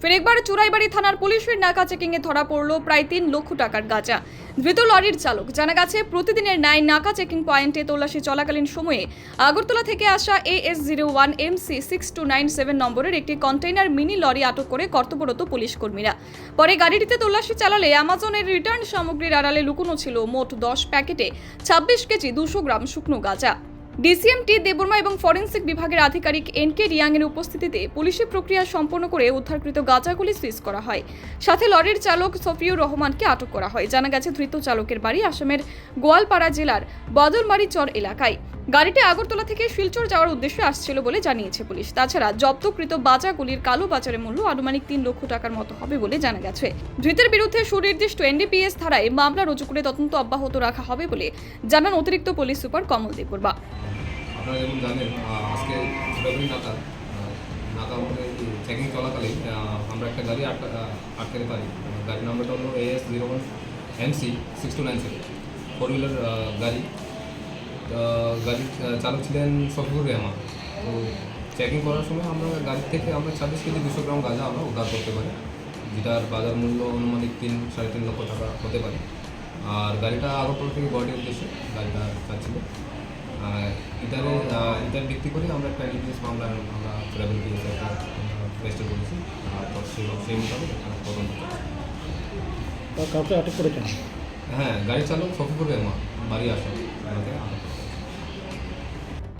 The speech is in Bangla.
ফের একবার চুরাইবাড়ি থানার পুলিশের নাকা চেকিং এ ধরা পড়ল প্রায় তিন লক্ষ টাকার গাঁজা। ধৃত লরির চালক জানা গেছে, প্রতিদিনের ন্যায় নাকা চেকিং পয়েন্টে তল্লাশি চলাকালীন সময়ে আগরতলা থেকে আসা AS zero one M C six two nine seven নম্বরের একটি কন্টেইনার মিনি লরি আটক করে কর্তব্যরত পুলিশ কর্মীরা। পরে গাড়িটিতে তল্লাশি চালালে অ্যামাজনের রিটার্ন সামগ্রীর আড়ালে লুকোনো ছিল মোট দশ প্যাকেটে ছাব্বিশ কেজি দুশো গ্রাম শুকনো গাঁজা। ডিসিএমটি দেবর্মা এবং ফরেন্সিক বিভাগের আধিকারিক এন কে রিয়াং এর উপস্থিতিতে পুলিশি প্রক্রিয়া সম্পন্ন করে উদ্ধারকৃত গাঁজাগুলি সিজ করা হয়। সাথে লরির চালক সফিউর রহমানকে আটক করা হয়। জানা গেছে, ধৃত চালকের বাড়ি আসামের গোয়ালপাড়া জেলার বদলমারি চর এলাকায়। গাড়িটি আগরতলা থেকে শিলচর যাওয়ার উদ্দেশ্যে আসছিল বলে জানিয়েছে পুলিশ। তাছাড়া জব্দকৃত বাজাগুলির কালো বাজারের মূল্য আনুমানিক তিন লক্ষ টাকার মতো হবে বলে জানা গেছে। ধৃতের বিরুদ্ধে সুনির্দিষ্ট এনডিপিএস ধারায় মামলা রুজু করে তদন্ত অব্যাহত রাখা হবে বলে জানান অতিরিক্ত পুলিশ সুপার কমল দেববর্মা। আপনারা চেকিং চলাকালীন আমরা একটা গাড়ি আটকাতে পারি। গাড়ির নাম্বারটা হলো AS zero one six two nine seven four wheeler গাড়ি গাড়ির আহ, চালক ছিলেন শফিকুর রহমান। তো চেকিং করার সময় আমরা গাড়ি থেকে আমরা ছাব্বিশ কেজি দুশো গ্রাম গাঁজা আমরা উদ্ধার করতে পারি যেটার বাজার মূল্য অনুমানিক তিন সাড়ে তিন লক্ষ টাকা হতে পারে। আর গাড়িটা আগরতলা থেকে গুয়াহাটির উদ্দেশ্যে গাড়িটা যাচ্ছিল। এটারে আহ, এটার ভিত্তি করে আমরা একটা এনডিপিএস মামলা আমরা ট্রাভেল কেস একটা রেজিস্টার করেছি। আর তো সেই সেই মোতাবেক একটা তদন্ত কাউকে আটক করে কেন হ্যাঁ গাড়ি চালক শফিকুর রহমান বাড়ি আসা